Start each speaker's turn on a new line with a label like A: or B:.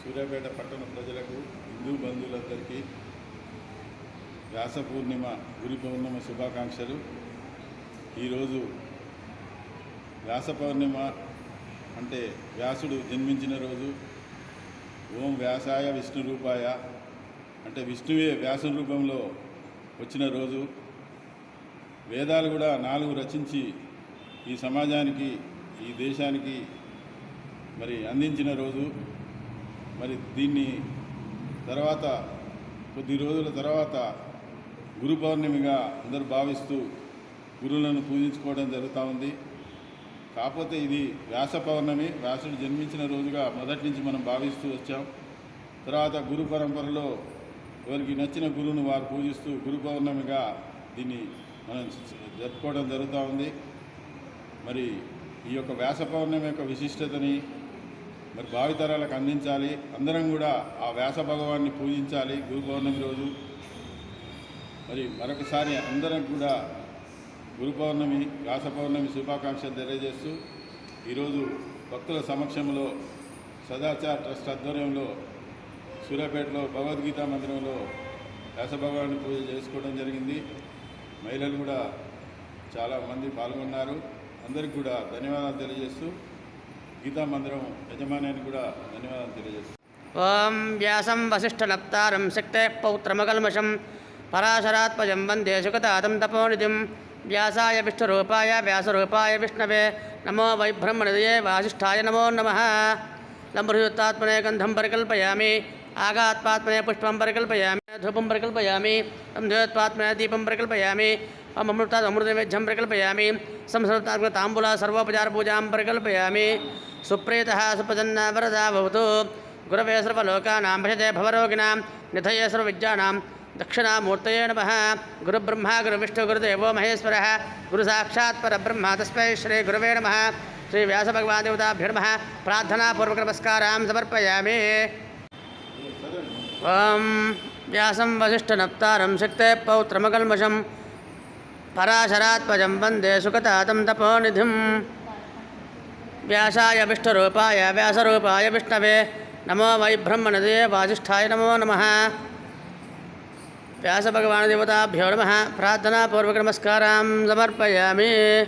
A: సూర్యాపేట పట్టణ ప్రజలకు హిందూ బంధువులందరికీ వ్యాస పూర్ణిమ గురి పౌర్ణిమ శుభాకాంక్షలు. ఈరోజు వ్యాస పౌర్ణిమ అంటే వ్యాసుడు జన్మించిన రోజు ఓం వ్యాసాయ విష్ణు రూపాయ అంటే విష్ణువే వ్యాసం రూపంలో వచ్చిన రోజు. వేదాలు కూడా నాలుగు రచించి ఈ సమాజానికి ఈ దేశానికి మరి అందించిన రోజు. మరి దీన్ని తర్వాత కొద్ది రోజుల తర్వాత గురు పౌర్ణమిగా అందరూ భావిస్తూ గురువులను పూజించుకోవడం జరుగుతూ ఉంది. కాకపోతే ఇది వ్యాస పౌర్ణమి వ్యాసుడు జన్మించిన రోజుగా మొదటి నుంచి మనం భావిస్తూ వచ్చాం. తర్వాత గురు పరంపరలో ఎవరికి నచ్చిన గురువును వారు పూజిస్తూ గురు పౌర్ణమిగా దీన్ని మనం జరుపుకోవడం జరుగుతూ ఉంది. మరి ఈ యొక్క వ్యాస పౌర్ణమి యొక్క విశిష్టతని మరి భావితరాలకు అందించాలి. అందరం కూడా ఆ వ్యాస భగవాన్ని పూజించాలి. గురు పౌర్ణమి రోజు. మరి మరొకసారి అందరం కూడా గురు పౌర్ణమి వ్యాస పౌర్ణమి శుభాకాంక్షలు తెలియజేస్తూ ఈరోజు భక్తుల సమక్షంలో సదాచార్ ట్రస్ట్ ఆధ్వర్యంలో సూర్యాపేటలో భగవద్గీత మందిరంలో వ్యాస భగవాన్ని పూజ చేసుకోవడం జరిగింది. మహిళలు కూడా చాలా మంది పాల్గొన్నారు. అందరికీ కూడా ధన్యవాదాలు తెలియజేస్తూ గీతా మందిరం యజమానానికి కూడా ధన్యవాదాలు తెలియజేస్తూ
B: ఓం వ్యాసం వసిష్ఠనప్తారం శక్తే పౌత్రమకల్మషం పరాశరాత్మజం వందే సుఖతాతం తపోనిధిం వ్యాసాయ విష్ణురూపాయ వ్యాసరూపాయ విష్ణవే నమో వైబ్రహ్మణదయే వాసిష్ఠాయ నమో నమ లంబృయుత్తాత్మనే గంధం పరికల్పయామి ఆగాత్మాత్మనే పుష్పం పరికల్పయామి ధూపం పరికల్పయామి సంధ్యోత్పాత్మనే దీపం పరికల్పయామి अमृतामृतमे झं प्रकल्पयामि। सर्वोपचार पूजा प्रकल्पयामि। सुप्रीत सुप्रसन्ना वरदा भवतु। गुरवे सर्वलोकानां भजते भवरोगिणां। निधये सर्वविद्यानां दक्षिणामूर्तये नमः। गुरुब्रह्मा, गुरुविष्णु, गुरुदेवो महेश्वरः। गुरुसाक्षात् परब्रह्म, तस्मै श्रीगुरवे नमः। श्रीव्यासभगवादेवताभ्यो नमः समर्पया ओं व्यास वशिष्ठ नक्ता शक्ते पौत्रमकल्मषं పరాశరాత్మజం వందే సుఖతాతం తపోనిధిం. వ్యాసాయ విష్ణురూపాయ వ్యాసరూపాయ విష్ణవే. నమో వై బ్రహ్మణదే వాసిష్ఠాయ నమో నమ. వ్యాసభగవాన్ దేవతాభ్యో నమ. ప్రార్థనాపూర్వక నమస్కారం సమర్పయామి.